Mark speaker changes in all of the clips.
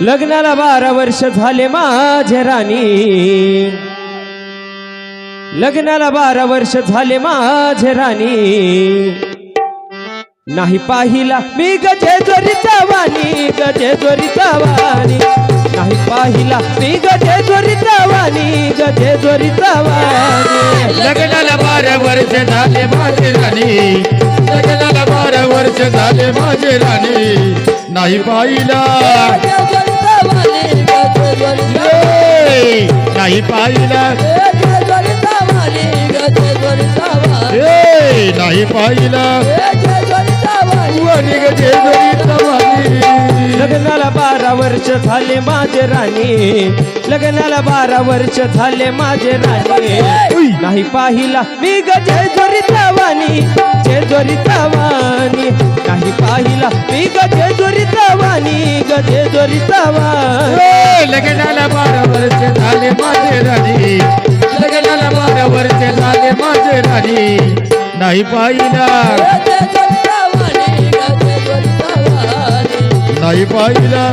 Speaker 1: लग्नाला बारा वर्ष झाले माझे राणी. लग्नाला बारा वर्ष झाले माझे राणी. नाही पाहिला मी गजेश्वरीचा वाणी गजेश्वरीचा वाणी. नाही पाहिला मी गजेश्वरीचा वाणी गजेश्वरीचा वाणी
Speaker 2: लग्नाला बारा वर्ष झाले माझे राणी. लग्नाला बारा वर्ष झाले माझे राणी. नाही पाहिला. ए, नाही पाहिला. ए, नाही पाहिला वनी गजेश्वरीचा वाणी.
Speaker 1: लग्नाला बारा वर्ष झाले माझे राणी. लग्नाला बारा वर्ष झाले माझे राणी. नाही पाहिला मी गजेश्वरीचा वाणी जेश्वरीचा वाणी नाही पाहिला मी वाणी गजेश्वरीचा वाणी
Speaker 2: ए, लग्नाला बारा वर्ष झाले माझे राणी. लग्नाला बारा वर्ष झाले माझे राणी. नाही पाहिला. नाही पाहिला.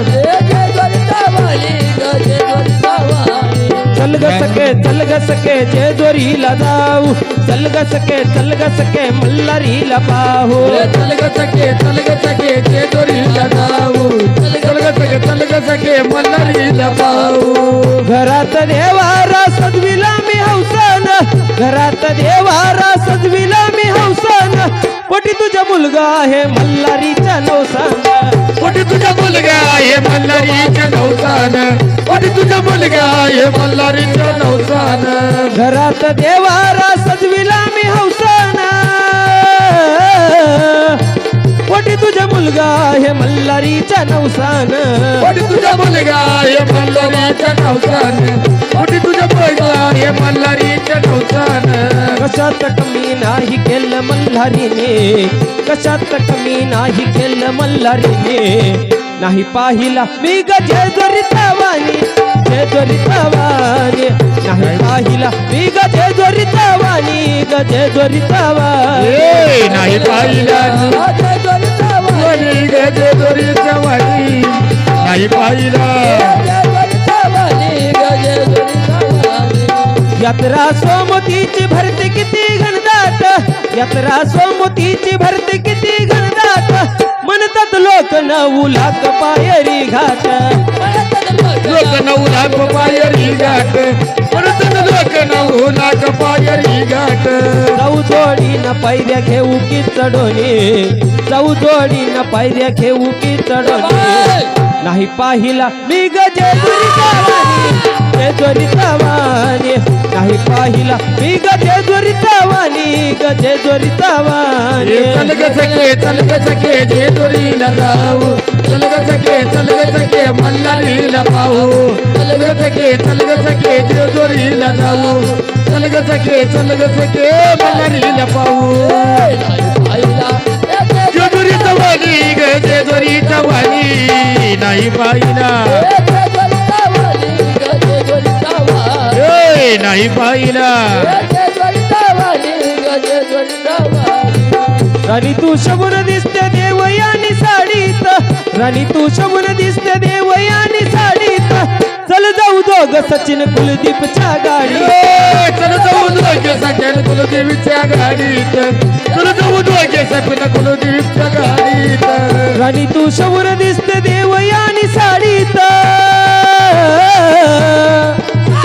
Speaker 1: चल ग सके चल ग सके जेजोरीला जाऊ. चल ग सके चल ग सके मल्हारीला पाहू.
Speaker 2: तलग सके तलग सके जे दोरीला जाऊ तलग सके तलग सके मल्हारीला पाहू.
Speaker 1: घरात देवारा सजविला मी हौसान. घरात देवारा सजविला मी हौसान. पटी तुझा मुलगा आहे मल्हारीच्या नवसान
Speaker 2: कोणी तुझा मुलगा आहे मल्हारीच्या नवसान. कोणी तुझा मुलगा आहे मल्हारीच्या नवसान.
Speaker 1: घरात देवारा मुलगा आहे मल्हारीच्या नवसान.
Speaker 2: कुठे तुझा मुलगा आहे मल्हारीच्या नवसान? कुठे तुझा मुलगा आहे मल्हारीच्या नवसान?
Speaker 1: कशात कमी नाही केलं मल्हारीने? कशात कमी नाही केलं मल्हारीने? नाही पाहिला मी गजेश्वरीचा वाणी जेश्वरीचा वाणी नाही पाहिला मी वाणी गजेश्वरीचा वाणी
Speaker 2: ए, नाही पाहिला. वनी गजे दोरीच्या वाणी नाही पाहिला.
Speaker 1: यात्रा सोमतीची भरते किती घनदाट. यात्रा सोमतीची भरते किती घनदाट. म्हणतात लोक नऊ लाख पायरी घाट.
Speaker 2: लोक नऊ लाख पायरी घाट. परत लोक नऊ लाख पायरी
Speaker 1: जोडी न पायऱ्या घेऊ की चढोनी जाऊ जोडी न पायऱ्या घेऊ की चढोनी नाही पाहिला मी गजेश्वरीचा वाणी नाही पाहिला मी गजेश्वरीचा वाणी गजेश्वरीचा वाणी
Speaker 2: चल ग सके चल ग सके जे न जाऊ. चल ग सके चल ग सके मल्हारीला पाहू. चल ग सके चल ग सके जे न जाऊ. चल ग सके चल ग सके मल्हारीला पाहू. जेजुरीचा चवाली ग जेजुरीचा चवाली नाही पाहिला नाही पाहिला
Speaker 1: राणी तू शबून दिसते देवयानी साडीत. राणी तू शबून दिसते देवयानी साडीत. चल जाऊ सचिन कुलदीपच्या गाडी
Speaker 2: चल जाऊ दोघे सगळ्यात कुलदेवीच्या गाडीत. चल जाऊ दोघे सगळ्यात कुलदेवीच्या गाडीत.
Speaker 1: राणी तू शबून दिसते देवयानी साडीत.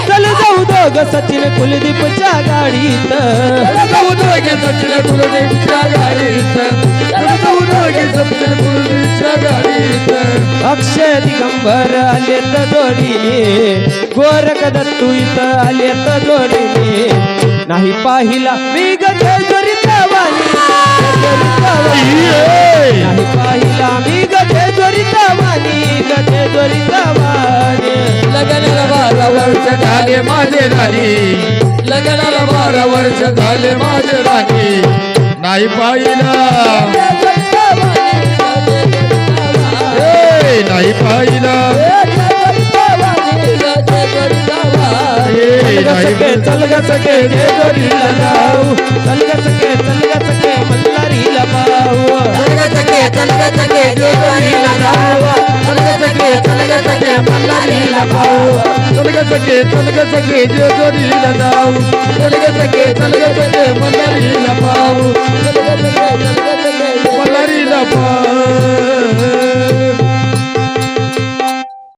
Speaker 1: चल जाऊ दोघ सचिन कुलदीपच्या गाडीत.
Speaker 2: जाऊ दोघे सगळ्यात कुलदेवीच्या गाडीत. चल जाऊ दोघे सगळ्यात कुलदेवीच्या गाडीत.
Speaker 1: अक्षय दिगंबर आलेत जोडीने. गोरख दत्तू इथं आलेत जोडीने. नाही पाहिला मी वाणी.
Speaker 2: ए,
Speaker 1: नाही पाहिला मी गजेश्वरीचा वाणी. गजेश्वरीचा वाणी.
Speaker 2: लग्नाला बारा वर्ष झाले माझे राणी. लग्नाला बारा वर्ष झाले माझे राणी. नाही पाहिला. नाही पाहिला.
Speaker 1: चल ग सखे जय गोरीला जाऊ. चल ग सखे चल ग सखे मल्हारीला पाहू.
Speaker 2: चल ग सखे चल ग सखे जय गोरीला जाऊ. चल ग सखे चल ग सखे मल्हारीला पाहू. चल ग सखे चल ग सखे जय गोरीला जाऊ. चल ग सखे चल ग सखे मल्हारीला पाहू. चल ग सखे चल ग सखे मल्हारीला पाहू.